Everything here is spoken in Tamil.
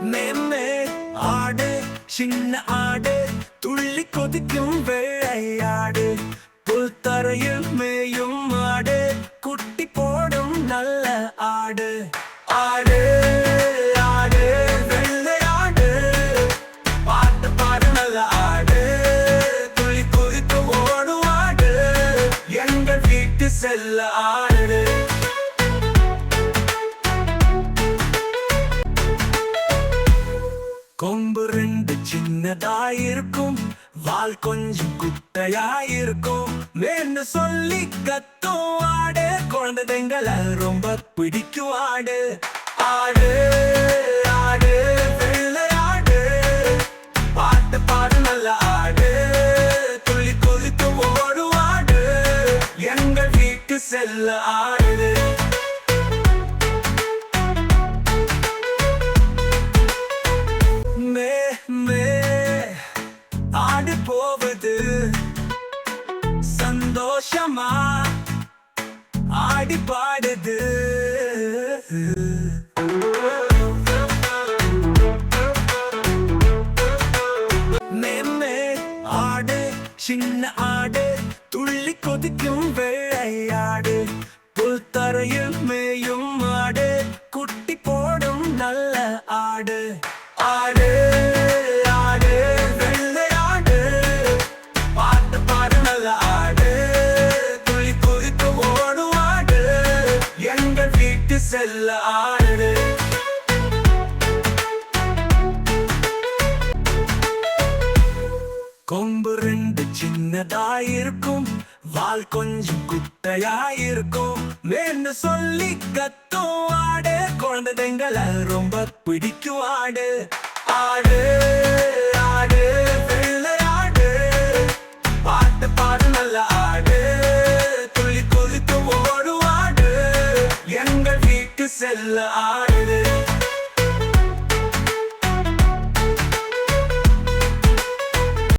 மேமே ஆடு சின்ன ஆடு துள்ளி கொதிக்கும் வெள்ளையாடு புல் தரையில் மேயும் ஆடு குட்டி போடும் நல்ல ஆடு. ஆடு ஆடு வெள்ளையாடு பாட்டு பாடு நல்ல ஆடு. துள்ளி குதித்து ஓடும் ஆடு. எங்கள் வீட்டு செல்ல ஆடு கொம்பு ரெண்டு சின்னதாயிருக்கும். வால் கொஞ்சம் குட்டையாயிருக்கும். வேணு சொல்லி கத்தும் ஆடு. குழந்தைங்களை ரொம்ப பிடிக்கும் ஆடு. ஆடு ஆடு வெள்ளையாடு பாட்டு பாடு நல்ல ஆடு. துள்ளி குதித்து ஓடும் ஆடு. எங்கள் வீட்டு செல்ல ஆடு சந்தோஷமா ஆடி பாடுது. மெம்மே ஆடு சின்ன ஆடு துள்ளி கொதிக்கும் வெள்ளையாடு புல் தரையில் மேயும் ஆடு குட்டி போடும் நல்ல ஆடு. செல்ல ஆடு கொம்பு ரெண்டு சின்னதாயிருக்கும் வால் கொஞ்சம் குட்டையாயிருக்கும் வேணு சொல்லி கத்தும் ஆடு. குழந்தைங்களை ரொம்ப பிடிக்கும் ஆடு. ஆடு. Sel aile